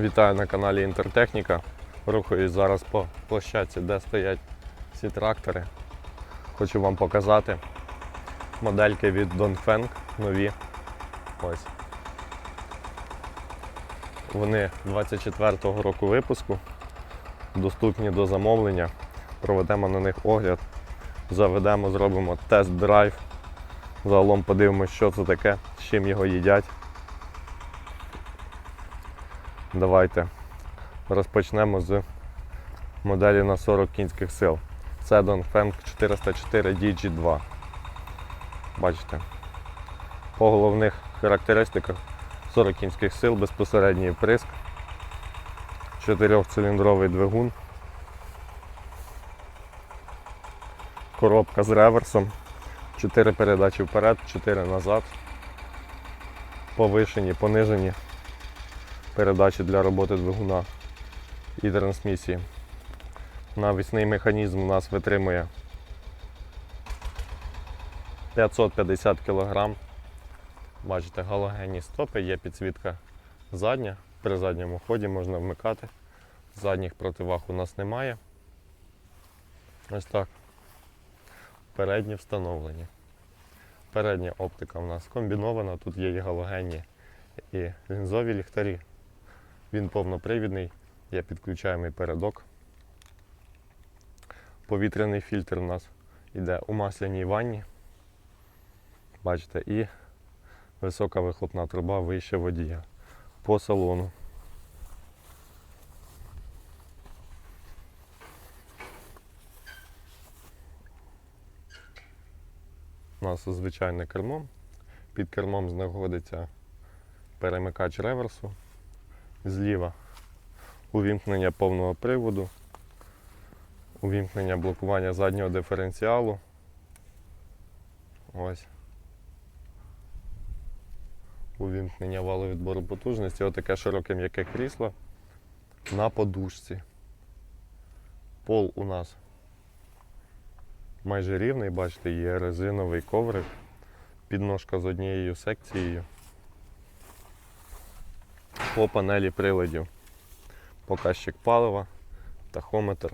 Вітаю на каналі Інтертехніка. Рухаюсь зараз по площадці, де стоять ці трактори. Хочу вам показати модельки від Dongfeng нові. Ось. Вони 24-го року випуску, доступні до замовлення. Проведемо на них огляд, заведемо, зробимо тест-драйв. Загалом подивимося, що це таке, з чим його їдять. Давайте розпочнемо з моделі на 40 кінських сил. Це Dongfeng 404 DG2. Бачите. По головних характеристиках 40 кінських сил, безпосередній приск, 4-циліндровий двигун, коробка з реверсом, 4 передачі вперед, 4 назад, повишені, понижені передачі для роботи двигуна і трансмісії. Навісний механізм у нас витримує 550 кг. Бачите, галогенні стопи, є підсвітка задня. При задньому ході можна вмикати. Задніх противаг у нас немає. Ось так. Передні встановлені. Передня оптика у нас комбінована, тут є і галогенні, і лінзові ліхтарі. Він повнопривідний, є підключаємий передок. Повітряний фільтр у нас йде у масляній ванні. Бачите, і висока вихлопна труба вище водія по салону. У нас звичайне кермо. Під кермом знаходиться перемикач реверсу. Зліва увімкнення повного приводу, увімкнення блокування заднього диференціалу. Ось. Увімкнення валу відбору потужності. Отаке широке м'яке крісло на подушці. Пол у нас майже рівний, бачите, є резиновий коврик, підножка з однією секцією. По панелі приладів показчик палива, тахометр,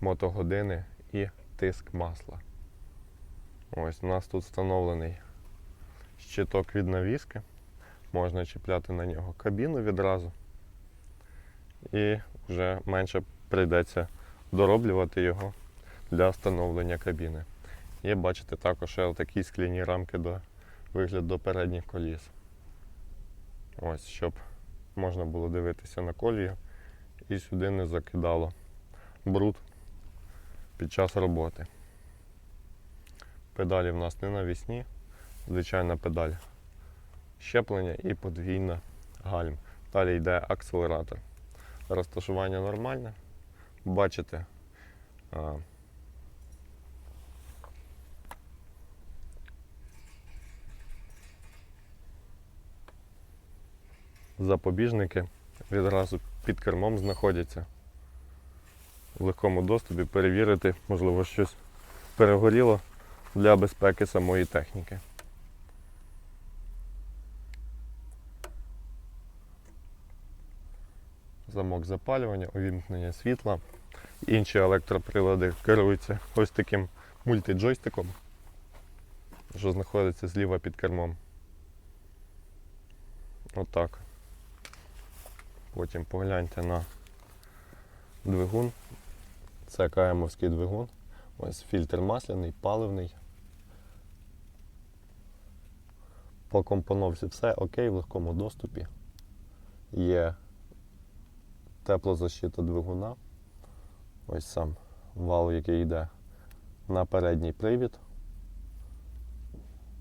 мотогодини і тиск масла. Ось у нас тут встановлений щиток від навіски. Можна чіпляти на нього кабіну відразу. І вже менше прийдеться дороблювати його для встановлення кабіни. Є, бачите, також ще такі скляні рамки до вигляд до передніх коліс. Ось, щоб можна було дивитися на колію і сюди не закидало бруд під час роботи. Педалі в нас не навісні, звичайна педаль щеплення і подвійна гальм. Далі йде акселератор. Розташування нормальне. Бачите, запобіжники відразу під кермом знаходяться в легкому доступі перевірити, можливо, щось перегоріло для безпеки самої техніки. Замок запалювання, увімкнення світла. Інші електроприлади керуються ось таким мультиджойстиком, що знаходиться зліва під кермом. Отак. Потім погляньте на двигун. Це КМовський двигун. Ось фільтр масляний, паливний. По компоновці все окей, в легкому доступі. Є теплозащита двигуна. Ось сам вал, який йде на передній привід.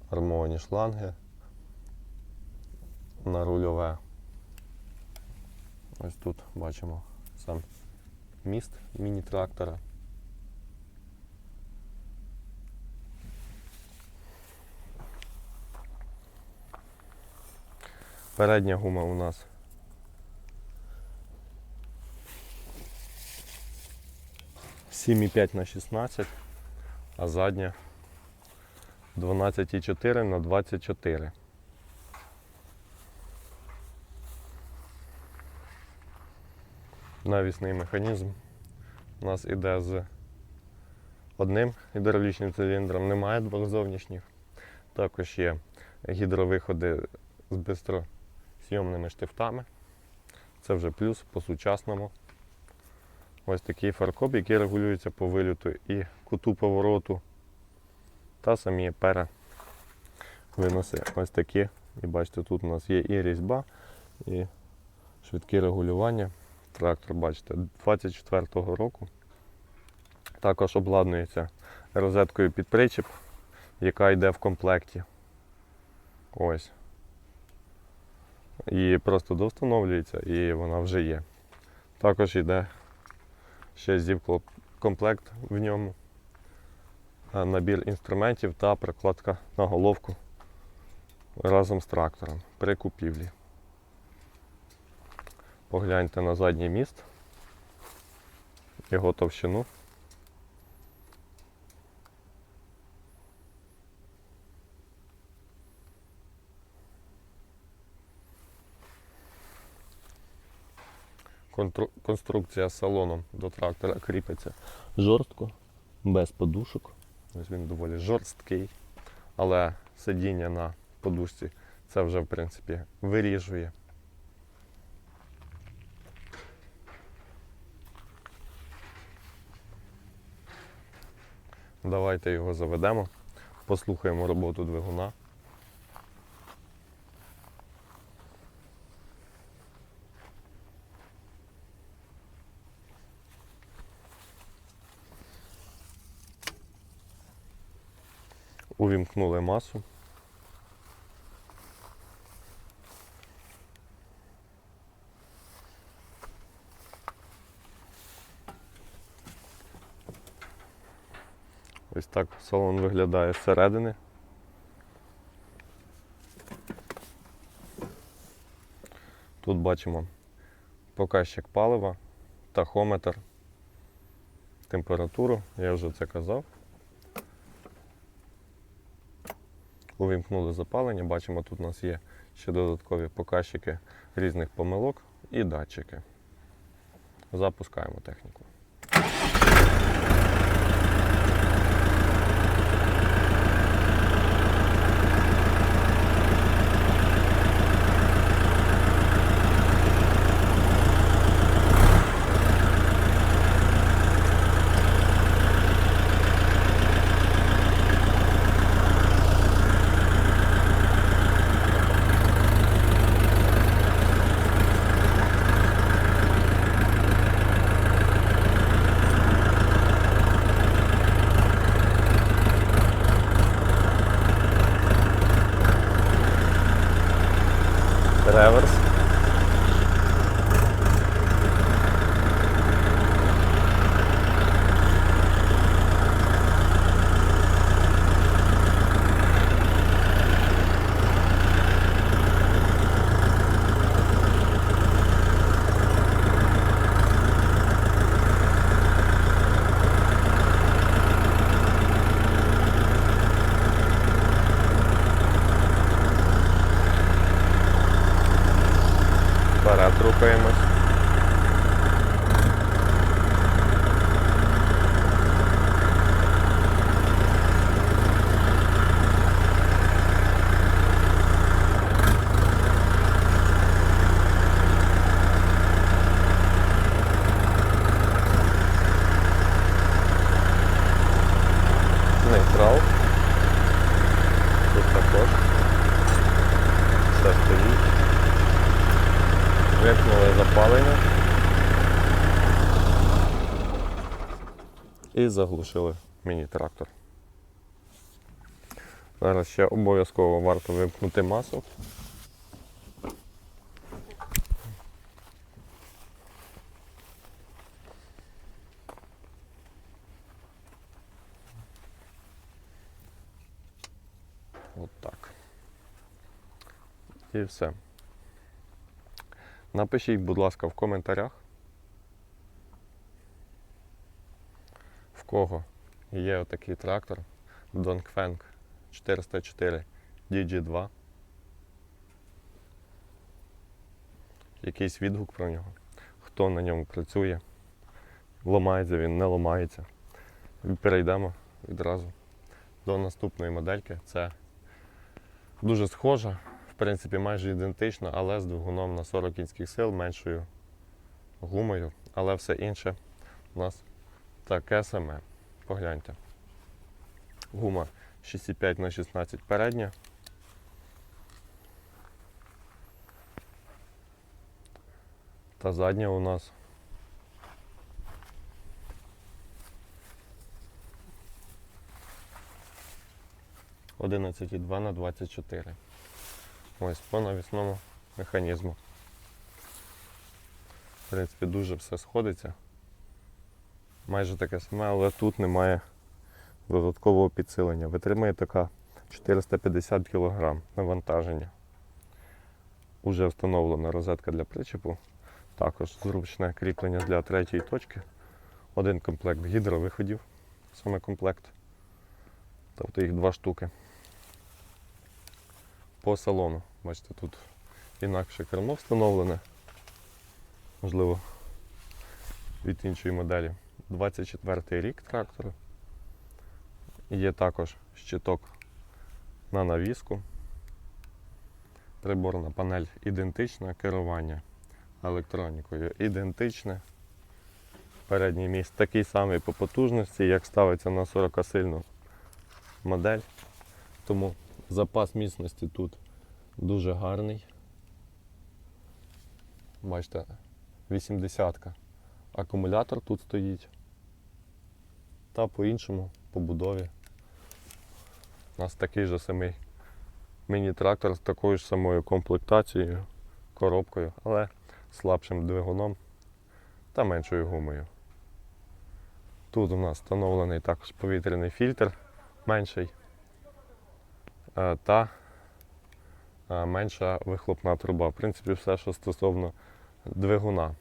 Армовані шланги на рульове. Ось тут бачимо сам міст міні-трактора. Передня гума у нас сім на 16, а задня 12,4 на 24. Навісний механізм. У нас іде з одним гідравлічним циліндром, немає двох зовнішніх. Також є гідровиходи з бистросйомними штифтами. Це вже плюс по-сучасному. Ось такий фаркоп, який регулюється по виліту і куту повороту. Та самі пера виноси ось такі. І бачите, тут у нас є і різьба, і швидкі регулювання. Трактор, бачите, 24-го року. Також обладнується розеткою під причіп, яка йде в комплекті. Ось. І просто довстановлюється і вона вже є. Також йде ще зіп комплект в ньому, набір інструментів та прикладка на головку разом з трактором при купівлі. Погляньте на задній міст, його товщину. Конструкція з салоном до трактора кріпиться жорстко, без подушок. Ось він доволі жорсткий, але сидіння на подушці це вже в принципі виріжує. Давайте його заведемо, послухаємо роботу двигуна. Увімкнули масу. Ось так салон виглядає зсередини. Тут бачимо показчик палива, тахометр, температуру, я вже це казав. Увімкнули запалення, бачимо, тут у нас є ще додаткові показчики різних помилок і датчики. Запускаємо техніку. Реверс. Вперед рухаємось. Нейтрал. Тут також. Все стоїть. Вимкнули запалення. І заглушили міні-трактор. Зараз ще обов'язково варто вимкнути масу. От. І все. Напишіть, будь ласка, в коментарях, кого є отакий трактор Dongfeng 404 DG2. Якийсь відгук про нього. хто на ньому працює. Ламається він, не ламається. Перейдемо відразу до наступної модельки. Це дуже схожа, в принципі, майже ідентична, але з двигуном на 40 кінських сил, меншою гумою, але все інше у нас таке саме. Погляньте. Гума 6,5 на 16 передня. Та задня у нас Одинадцять і два на 24. Ось по навісному механізму. В принципі, дуже все сходиться. Майже таке саме, але тут немає додаткового підсилення. Витримує така 450 кг навантаження. Уже встановлена розетка для причепу. Також зручне кріплення для третьої точки. Один комплект гідровиходів, саме комплект. Тобто їх два штуки. По салону. Бачите, тут інакше кермо встановлене. Можливо, від іншої моделі. 24 рік трактору. Є також щиток на навіску. Приборна панель ідентична, керування електронікою ідентичне. Передній міст такий самий по потужності, як ставиться на 40-сильну модель. Тому запас міцності тут дуже гарний. Бачите, 80-ка. Акумулятор тут стоїть. Та по-іншому побудові. У нас такий же самий міні-трактор з такою ж самою комплектацією, коробкою, але слабшим двигуном та меншою гумою. Тут у нас встановлений також повітряний фільтр менший е, та е, менша вихлопна труба. В принципі, все, що стосовно двигуна.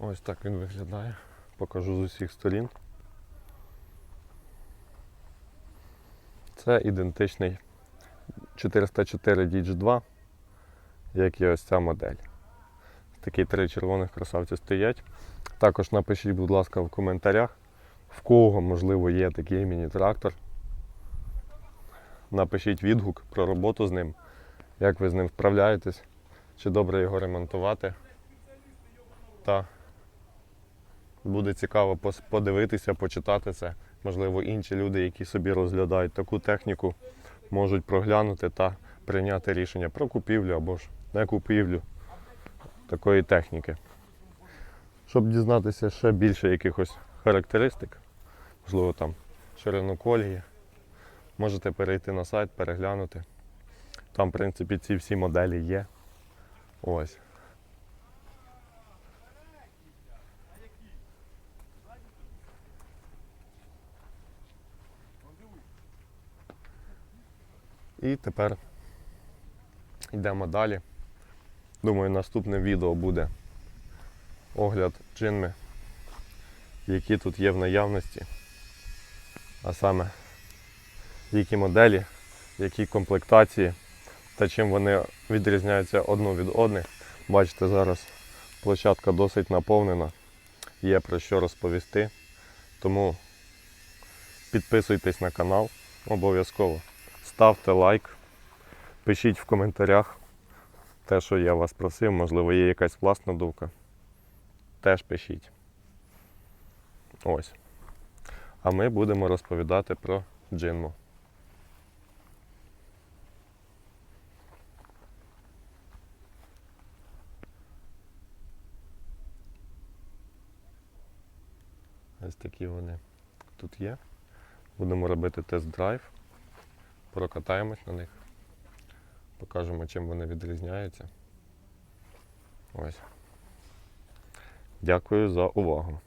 Ось так він виглядає. Покажу з усіх сторін. Це ідентичний 404 DH 2, як і ось ця модель. Такі три червоних красавці стоять. Також напишіть, будь ласка, в коментарях, в кого, можливо, є такий міні-трактор. Напишіть відгук про роботу з ним, як ви з ним справляєтесь, чи добре його ремонтувати. Та буде цікаво подивитися, почитати це. Можливо, інші люди, які собі розглядають таку техніку, можуть проглянути та прийняти рішення про купівлю або ж не купівлю такої техніки. Щоб дізнатися ще більше якихось характеристик, можливо, там ширину колії, можете перейти на сайт, переглянути. Там, в принципі, ці всі моделі є. Ось. І тепер йдемо далі. Думаю, наступне відео буде огляд джинми, які тут є в наявності. А саме які моделі, які комплектації та чим вони відрізняються одну від одних. Бачите, зараз площадка досить наповнена, є про що розповісти. Тому підписуйтесь на канал обов'язково. Ставте лайк, пишіть в коментарях те, що я вас просив, можливо, є якась власна думка. Теж пишіть. Ось. А ми будемо розповідати про джинму. Ось такі вони тут є. Будемо робити тест-драйв, прокатаємось на них, покажемо, чим вони відрізняються. Ось. Дякую за увагу.